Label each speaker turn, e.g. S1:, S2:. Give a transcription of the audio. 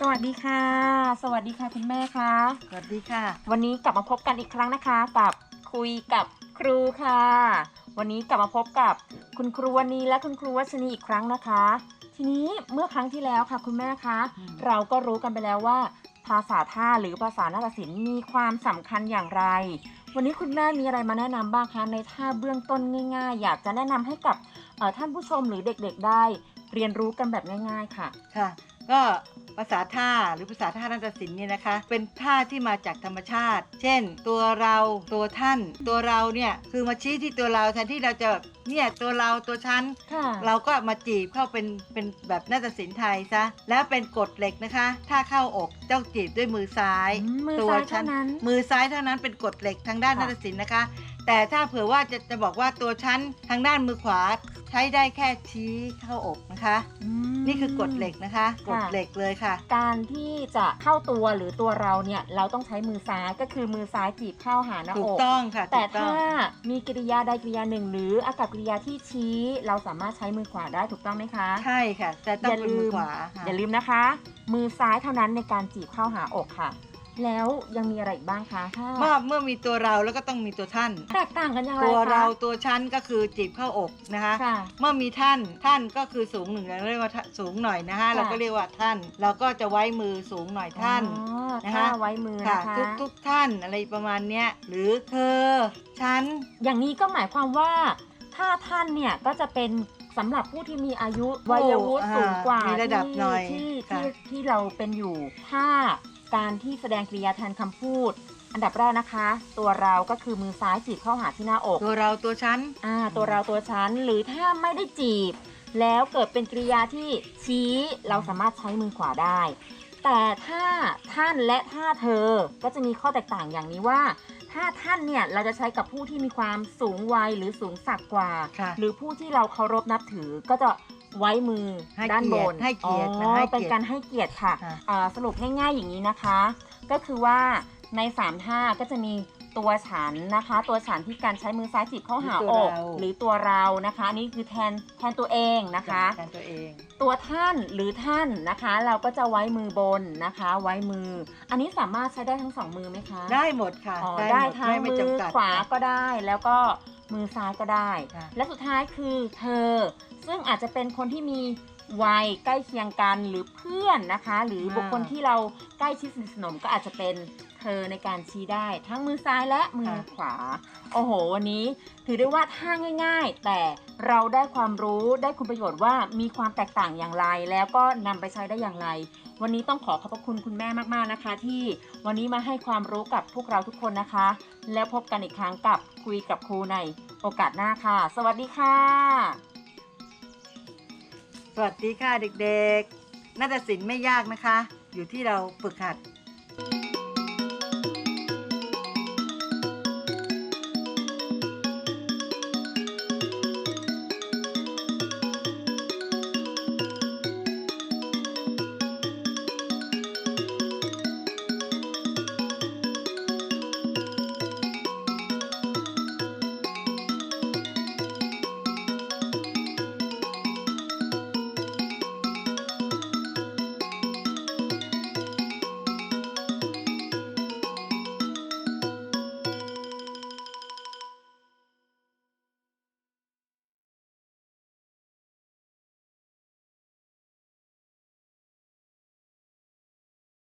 S1: สวัสดีค่ะ สวัสดีค่ะคุณแม่คะ
S2: สวัสดีค่ะ
S1: วันนี้กลับมาพบกันอีกครั้งนะคะ กับคุยกับครูค่ะ วันนี้กลับมาพบกับคุณครูวันนี้และคุณครูวัชนีอีกครั้งนะคะ ทีนี้เมื่อครั้งที่แล้วค่ะคุณแม่คะ
S2: อืม
S1: เราก็รู้กันไปแล้วว่า ภาษาท่าหรือภาษานาฏศิลป์มีความสำคัญอย่างไร วันนี้คุณแม่มีอะไรมาแนะนำบ้างคะในท่าเบื้องต้นง่าย ๆ อยากจะแนะนำให้กับเอ่อท่านผู้ชมหรือเด็กๆได้ เรียนรู้กันแบบง่าย ๆ ค่ะ
S2: ค่ะ ก็ภาษาท่าหรือภาษาท่านาฏศิลป์เนี่ยนะคะ เป็นท่าที่มาจากธรรมชาติ เช่น ตัวเราตัวท่าน ตัวเราเนี่ยคือมาชี้ที่ตัวเราแทนที่เราจะแบบเนี่ยตัวเราตัวฉัน
S1: ค่ะ
S2: เราก็มาจีบเข้าเป็นเป็นแบบนาฏศิลป์ไทยซะแล้วเป็นกฎเหล็กนะคะ ถ้าเข้าอกต้องจีบด้วยมือซ้าย
S1: อืมมือ
S2: ตัว
S1: ซ้าย
S2: ฉั
S1: เท่านั้น
S2: มือซ้ายเท่านั้นเป็นกฎเหล็กทางด้าน
S1: ค่ะ
S2: นาฏศิลป์นะคะ แต่ถ้าเผื่อว่าจะจะบอกว่าตัวฉันทางด้านมือขวาใช้ได้แค่ชี้เข้าอกนะคะ
S1: อืม
S2: นี่คือกฎเหล็กนะคะกฎเหล็กเลยค่ะ
S1: การที่จะเข้าตัวหรือตัวเราเนี่ยเราต้องใช้มือซ้ายก็คือมือซ้ายจีบเข้าหาหน้า
S2: ถู
S1: อกก
S2: ต้องค่ะ
S1: แต่
S2: ถูกต้
S1: ถ้า
S2: อง
S1: มีกริยาใดกริยาหนึ่ง หรืออากับกริยาที่ชี้ เราสามารถใช้มือขวาได้ถูกต้องไหมคะ
S2: ใช่ค่ะ แต่ต้องเป็นมือขวาค่ะ
S1: อย่าลืมนะคะ มือซ้ายเท่านั้นในการจีบเข้าหาอกค่ะ แล้วยังมีอะไรอีกบ้างคะถ้า
S2: เมื่อเมื่อมีตัวเราแล้วก็ต้องมีตัวท่าน
S1: แตกต่างกันอย่างไร
S2: ตัว
S1: คะ
S2: เราตัวฉันก็คือจีบเข้าอกนะคะ
S1: ค่ะ
S2: เมื่อมีท่านท่านก็คือสูงหนึ่งเราเรียกว่าท่าสูงหน่อยนะคะ
S1: ค่ะ
S2: เราก็เรียกว่าท่าน เราก็จะไว้มือสูงหน่อยท่าน
S1: อ๋อ
S2: นะคะ
S1: ท่าไว้มือ
S2: ค่ะ
S1: นะคะ
S2: ทุกทุกท่านอะไรประมาณเนี้ยหรือเธอฉัน
S1: อย่างนี้ก็หมายความว่าถ้าท่านเนี่ยก็จะเป็นสำหรับผู้ที่มีอายุวัยวุฒิ
S2: อ่า
S1: สูงกว่า
S2: มีระดับ
S1: ที่
S2: หน่อย
S1: ที่
S2: ค่ะ
S1: ที่ที่เราเป็นอยู่ถ้า การที่แสดงกริยาแทนคำพูด อันดับแรกนะคะ ตัวเราก็คือมือซ้ายจีบเข้าหาที่หน้าอก
S2: ตัวเราตัวฉัน
S1: อ่าตัวเราตัวฉันหรือถ้าไม่ได้จีบ แล้วเกิดเป็นกริยาที่ชี้เราสามารถใช้มือขวาได้ แต่ถ้าท่านและถ้าเธอก็จะมีข้อแตกต่างอย่างนี้ว่า ถ้าท่านเนี่ยเราจะใช้กับผู้ที่มีความสูงวัยหรือสูงสักกว่า
S2: ค่ะ
S1: หรือผู้ที่เราเคารพนับถือก็จะ ไว้มือ
S2: ให้
S1: ด้านบ
S2: เกียร
S1: น
S2: ติให้เกียรตินะ
S1: อ๋อ
S2: ให้เกียรติ
S1: เป็นการให้เกียรติค่ะ
S2: ค่ะ
S1: อ่าสรุปง่าย ๆอย่างนี้นะคะ ก็คือว่าในสามท่าก็จะมีตัวฉันนะคะ ตัวฉันที่การใช้มือซ้ายจีบเข้าหา
S2: หรือ
S1: อ
S2: ตัว
S1: ก
S2: เรา
S1: หรือตัวเรานะคะ อันนี่คือแทนแทนตัวเองนะคะ
S2: แทนตัวเอง
S1: ตัวท่านหรือท่านนะคะ เราก็จะไว้มือบนนะคะ ไว้มือ อันนี้สามารถใช้ได้ทั้งสองมือไหมคะ
S2: ได้หมดค่ะ
S1: อ๋อ
S2: หม
S1: ได้ทั้ง
S2: ไม่ไม่
S1: มือ
S2: จำกัด
S1: ขวา
S2: ค่ะ
S1: ก็ได้แล้วก็ มือซ้ายก็ได้
S2: ค่ะ
S1: และสุดท้ายคือเธอ ซึ่งอาจจะเป็นคนที่มี วัยใกล้เคียงกันหรือเพื่อนนะคะ หรือบุคคลที่เราใกล้ชิดสนิทสนมก็อาจจะเป็นเธอในการชี้ได้ ทั้งมือซ้ายและมือขวา โอ้โห วันนี้ ถือได้ว่าท่าง่าย ๆ แต่เราได้ความรู้ได้คุณประโยชน์ว่ามีความแตกต่างอย่างไร แล้วก็นำไปใช้ได้อย่างไร วันนี้ต้องขอขอบพระคุณคุณแม่มากๆนะคะ ที่วันนี้มาให้ความรู้กับพวกเราทุกคนนะคะ แล้วพบกันอีกครั้งกับคุยกับครูในโอกาสหน้าค่ะ สวัสดีค่ะ
S2: สวัสดีค่ะเด็กๆ นาฏศิลป์ไม่ยากนะคะ อยู่ที่เราฝึกหัด